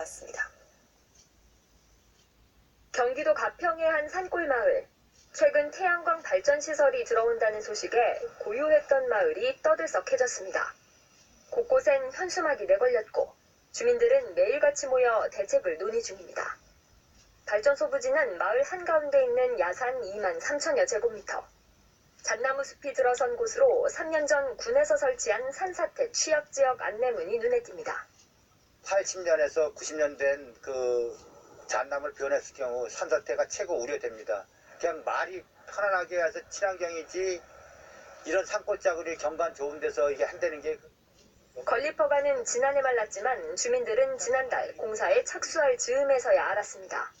이어봤습니다. 경기도 가평의 한 산골 마을. 최근 태양광 발전 시설이 들어온다는 소식에 고요했던 마을이 떠들썩해졌습니다. 곳곳엔 현수막이 내걸렸고 주민들은 매일같이 모여 대책을 논의 중입니다. 발전소 부지는 마을 한가운데 있는 야산 2만 3천여 제곱미터. 잣나무 숲이 들어선 곳으로 3년 전 군에서 설치한 산사태 취약 지역 안내문이 눈에 띕니다. 80년에서 90년 된 그 잣나무를 변했을 경우 산사태가 최고 우려됩니다. 그냥 말이 편안하게 해서 친환경이지 이런 산골짜기를 경관 좋은 데서 이게 한다는 게 건립 허가는 지난해 말랐지만 주민들은 지난달 공사에 착수할 즈음에서야 알았습니다.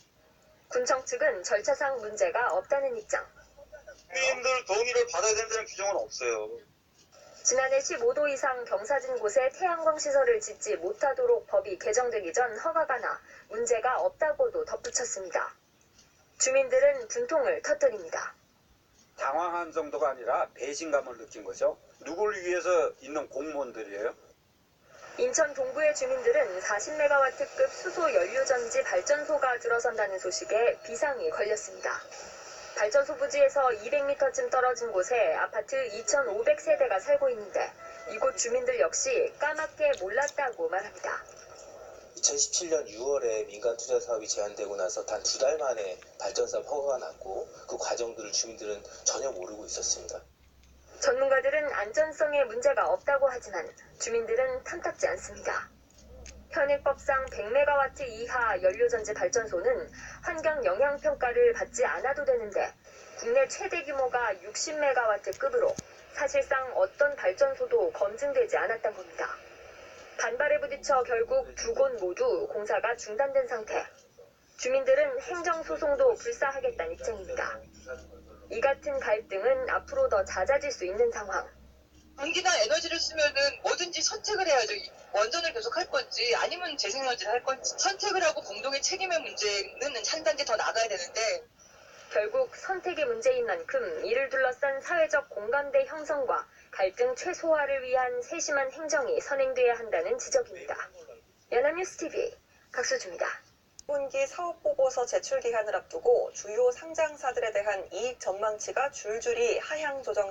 군청 측은 절차상 문제가 없다는 입장. 국민들 동의를 받아야 된다는 규정은 없어요. 지난해 15도 이상 경사진 곳에 태양광 시설을 짓지 못하도록 법이 개정되기 전 허가가 나 문제가 없다고도 덧붙였습니다. 주민들은 분통을 터뜨립니다. 당황한 정도가 아니라 배신감을 느낀 거죠. 누구를 위해서 있는 공무원들이에요? 인천 동부의 주민들은 40메가와트급 수소 연료전지 발전소가 들어선다는 소식에 비상이 걸렸습니다. 발전 소 부지에서 200m쯤 떨어진 곳에 아파트 2,500세대가 살고 있는데 이곳 주민들 역시 까맣게 몰랐다고 말합니다. 2017년 6월에 민간 투자 사업이 제한되고 나서 단 두 달 만에 발전 사업 허가가 났고 그 과정들을 주민들은 전혀 모르고 있었습니다. 전문가들은 안전성에 문제가 없다고 하지만 주민들은 탐탁지 않습니다. 현행법상 100메가와트 이하 연료전지 발전소는 환경 영향 평가를 받지 않아도 되는데 국내 최대 규모가 60메가와트급으로 사실상 어떤 발전소도 검증되지 않았던 겁니다. 반발에 부딪혀 결국 두 곳 모두 공사가 중단된 상태. 주민들은 행정소송도 불사하겠다는 입장입니다. 이 같은 갈등은 앞으로 더 잦아질 수 있는 상황. 전기나 에너지를 쓰면은 뭐든지 선택을 해야죠. 원전을 계속 할 건지 아니면 재생에너지를 할 건지 선택을 하고 공동의 책임의 문제는 한 단계 더 나가야 되는데 결국 선택의 문제인 만큼 이를 둘러싼 사회적 공감대 형성과 갈등 최소화를 위한 세심한 행정이 선행돼야 한다는 지적입니다. 연합뉴스 TV 각수주입니다. 분기 사업 보고서 제출 기한을 앞두고 주요 상장사들에 대한 이익 전망치가 줄줄이 하향 조정